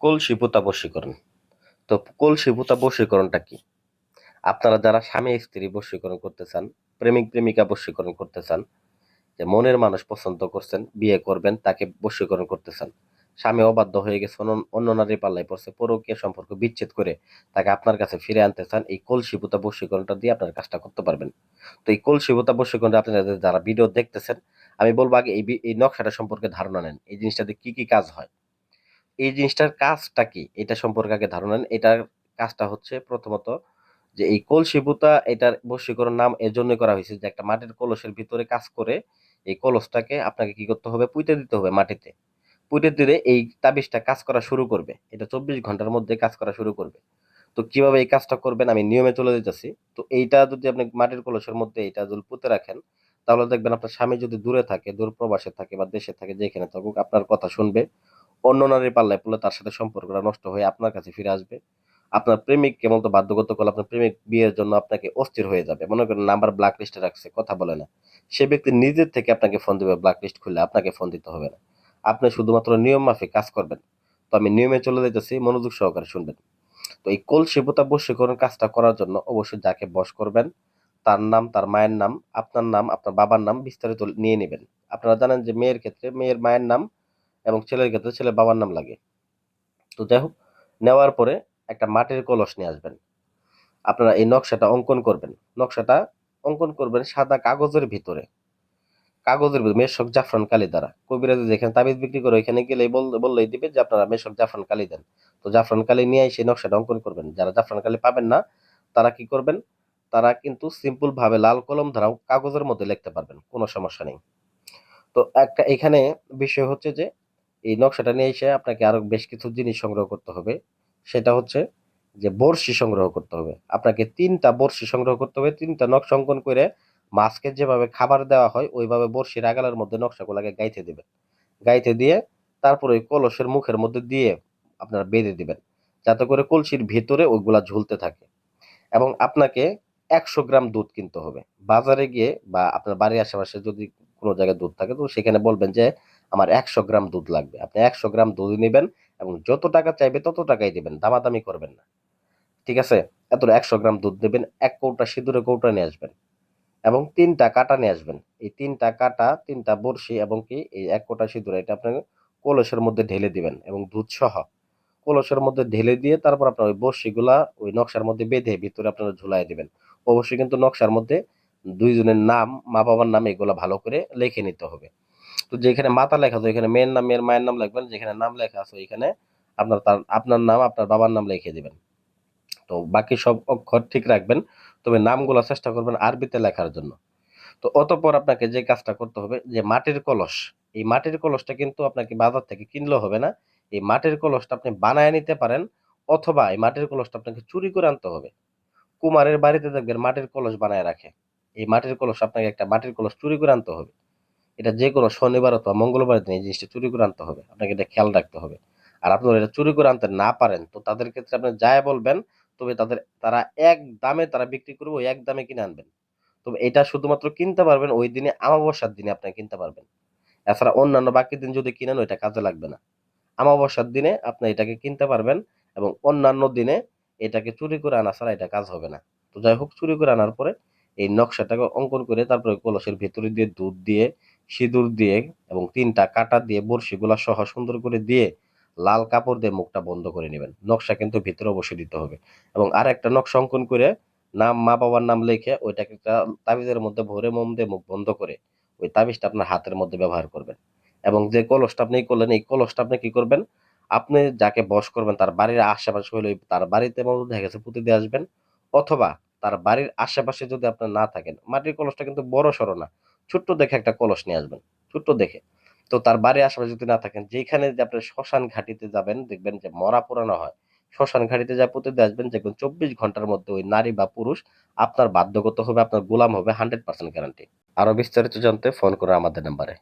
কলসি পোতা বশীকরণ তো কলসি পোতা বশীকরণটা কি? আপনারা যারা স্বামী, স্ত্রী বশীকরণ করতে চান, প্রেমিক, প্রেমিকা বশীকরণ করতে চান, যে মনের মানুষ পছন্দ করছেন, বিয়ে করবেন, তাকে বশীকরণ করতে চান, স্বামী অবাধ্য হয়ে গেছে, অন্য- নারী পাল্লায় পড়ছে, পরকীয় সম্পর্ক বিচ্ছেদ করে তাকে আপনার কাছে ফিরে আনতে চান, এই কলসি পোতা বশীকরণটা দিয়ে আপনার কাজটা করতে পারবেন। তো এই কলসি পোতা বশীকরণটা আপনারা যারা ভিডিও দেখতেছেন, আমি বলব আগে এই নকশাটা সম্পর্কে ধারণা নেন, এই জিনিসটাতে কি কি কাজ হয়? এই জিনিসটার কাজটা কি? এটা সম্পর্কে আগে ধারণা নেন। এটার কাজটা হচ্ছে প্রথমত যে এই কলসি বুতা, এটার বশীকরণ নাম এর জন্য করা হয়েছে যে একটা মাটির কলসের ভিতরে কাজ করে এই কলসটাকে আপনাকে কি করতে হবে? পুঁতে দিতে হবে মাটিতে। পুঁতে দিলে এই তাবিজটা কাজ করা শুরু করবে। এটা চব্বিশ ঘণ্টার মধ্যে কাজ করা শুরু করবে। তো কীভাবে এই কাজটা করবেন? আমি নিয়মে চলে দিতেছি তো এইটা যদি আপনি মাটির কলসের মধ্যে এটা যদি পুঁতে রাখেন, তাহলে দেখবেন আপনার স্বামী যদি দূরে থাকে দূর প্রবাসে থাকে বা দেশে থাকে, যেখানে থাকুক, আপনার কথা শুনবে। অন্য নারীর পাল্লায় পড়লে তার সাথে সম্পর্কটা নষ্ট হয়ে আপনার কাছে ফিরে আসবে। আপনার প্রেমিক কেমন তো বাধ্যগত করলে আপনার প্রেমিক বিয়ের জন্য আপনাকে অস্থির হয়ে যাবে। মনে করেন নাম্বার ব্ল্যাক লিস্টে রাখছে, কথা বলে না। সে ব্যক্তি নিজের থেকে আপনাকে ফোন দিবে ব্ল্যাক লিস্ট খুলে আপনাকে ফোন দিতে হবে না। আপনি শুধুমাত্র নিয়ম মাফিক কাজ করবেন। তো আমি নিয়মে চলে যেতেছি মনোযোগ সহকারে শুনবেন। তো এই কলসিবতা বশীকরণ কাজটা করার জন্য অবশ্যই যাকে বশ করবেন, তার নাম, তার মায়ের নাম, আপনার নাম, আপনার বাবার নাম বিস্তারিত নিয়ে নেবেন। আপনারা জানেন যে মেয়ের ক্ষেত্রে মেয়ের মায়ের নাম এবং ছেলের ক্ষেত্রে ছেলের বাবার নাম লাগে। তো যাই হোক, নেওয়ার পরে একটা মাটির কলস নিয়ে আসবেন। আপনারা এই নকশাটা অঙ্কন করবেন। নকশাটা অঙ্কন করবেন সাদা কাগজের ভিতরে। কাগজের ভিতরে মেশক জাফরান কালি দ্বারা। কবিরাজি যেখানে তাবিজ বিক্রি করে ওইখানে বল, বললেই দিবে যে আপনারা মেশক জাফরান কালি দেন। তো জাফরান কালি নিয়ে সেই নকশাটা অঙ্কন করবেন। যারা জাফরান কালি পাবেন না, তারা কি করবেন? তারা কিন্তু সিম্পল ভাবে লাল কলম দ্বারাও কাগজের মধ্যে লিখতে পারবেন। কোনো সমস্যা নেই। তো একটা এখানে বিষয় হচ্ছে যে এই নকশাটা নিয়ে এসে আপনাকে আরও বেশ কিছু জিনিস সংগ্রহ করতে হবে। সেটা হচ্ছে যে বড়শি সংগ্রহ করতে হবে। আপনাকে তিনটা বড়শি সংগ্রহ করতে হবে। তিনটা নকশা অঙ্কন করে মাছকে যেভাবে খাবার দেওয়া হয়, ওইভাবে বড়শির আগালের মধ্যে নকশাগুলোকে গাইতে দিবেন। গাইতে দিয়ে তারপর ওই কলসের মুখের মধ্যে দিয়ে আপনারা বেঁধে দিবেন। যাতে করে কলসির ভিতরে ওইগুলা ঝুলতে থাকে। এবং আপনাকে একশো গ্রাম দুধ কিনতে হবে। বাজারে গিয়ে বা আপনার বাড়ির আশেপাশে যদি কোনো জায়গায় দুধ থাকে, তো সেখানে বলবেন যে আমার একশো গ্রাম দুধ লাগবে। আপনি একশো গ্রাম দুধ নেবেন এবং যত টাকা চাইবে তত টাকাই দেবেন, দামাদামি করবেন না। ঠিক আছে? এত একশো গ্রাম দুধ দেবেন, এক কৌটা সিঁদুরে কৌটা নিয়ে আসবেন এবং তিনটা কাটা নিয়ে আসবেন। এই তিনটা কাটা, তিনটা বড়শি এবং কি এই এক কোটা সিঁদুর, এটা আপনার কলসের মধ্যে ঢেলে দিবেন এবং দুধ সহ কলসের মধ্যে ঢেলে দিয়ে তারপর আপনার ওই বড়শিগুলা ওই নকশার মধ্যে বেঁধে ভিতরে আপনারা ঝুলাই দিবেন। অবশ্যই কিন্তু নকশার মধ্যে দুইজনের নাম মা বাবার নাম এগুলো ভালো করে লিখে নিতে হবে। তো যেখানে মাতা লেখা আছে এখানে মেয়ের নাম মেয়ের মায়ের নাম লিখবেন, যেখানে নাম লেখা আছে এখানে আপনার তার, আপনার নাম, আপনার বাবার নাম লিখে দিবেন। তো বাকি সব অক্ষর ঠিক রাখবেন, তবে নামগুলো চেষ্টা করবেন আরবিতে লেখার জন্য। তো অতঃপর আপনাকে যে কাজটা করতে হবে, যে মাটির কলস, এই মাটির কলসটা কিন্তু আপনাকে বাজার থেকে কিনলেও হবে না, এই মাটির কলসটা আপনি বানায় নিতে পারেন, অথবা এই মাটির কলসটা আপনাকে চুরি করে আনতে হবে। কুমারের বাড়িতে দেখবেন মাটির কলস বানায় রাখে। এই মাটির কলস আপনাকে একটা মাটির কলস চুরি করে আনতে হবে। এটা যে কোনো শনিবার অথবা মঙ্গলবার দিন এই জিনিসটা চুরি করে আনতে হবে। আপনাকে এটা খেয়াল রাখতে হবে। আর আপনারা এটা চুরি করে আনতে না পারেন, তো তাদের ক্ষেত্রে আপনি যায় বলবেন, তবে তাদের, তারা এক দামে তারা বিক্রি করবে, ওই এক দামে কিনে আনবেন। তবে এটা শুধুমাত্র কিনতে পারবেন, ওই দিনে আমাবস্যার দিনে আপনি কিনতে পারবেন। এছাড়া অন্যান্য বাকি দিন যদি কিনেন, ওইটা কাজে লাগবে না। আমাবস্যার দিনে আপনি এটাকে কিনতে পারবেন এবং অন্যান্য দিনে এটাকে চুরি করে আনা ছাড়া এটা কাজ হবে না। তো যাই হোক, চুরি করে আনার পরে এই নকশাটাকে অঙ্কন করে তারপরে কলসের ভেতরে দিয়ে দুধ দিয়ে সিঁদুর দিয়ে এবং তিনটা কাটা দিয়ে বড়শিগুলা সহ সুন্দর করে দিয়ে লাল কাপড় দিয়ে মুখটা বন্ধ করে নেবেন। নকশা কিন্তু ভিতরে অবশ্যই দিতে হবে। এবং আর একটা নকশা অঙ্কন করে নাম, মা, বাবার নাম লিখে ওইটাকে একটা তাবিজের মধ্যে ভরে মোম দিয়ে মুখ বন্ধ করে ওই তাবিজটা আপনার হাতের মধ্যে ব্যবহার করবেন। এবং যে কলসটা আপনি করলেন, এই কলসটা আপনি কি করবেন? আপনি যাকে বস করবেন তার বাড়ির আশেপাশে হলে তার বাড়িতে দেখা গেছে পুঁতে দিয়ে আসবেন। অথবা তার বাড়ির আশেপাশে যদি আপনার না থাকেন, মাটির কলসটা কিন্তু বড় সড়ো না। দেখে একটা কলস নিয়ে আসবেন, ছোট্ট দেখে। তো তার বাড়ির আশেপাশে যদি না থাকেন, যেখানে যে আপনি শ্মশান ঘাটিতে যাবেন, দেখবেন যে মরা পোড়ানো হয়। শ্মশান ঘাটিতে যা প্রতিদিন আসবেন দেখবেন চব্বিশ ঘণ্টার মধ্যে ওই নারী বা পুরুষ আপনার বাধ্যগত হবে, আপনার গোলাম হবে, হান্ড্রেড পার্সেন্ট গ্যারান্টি আরও বিস্তারিত জানতে ফোন করে আমাদের নাম্বারে।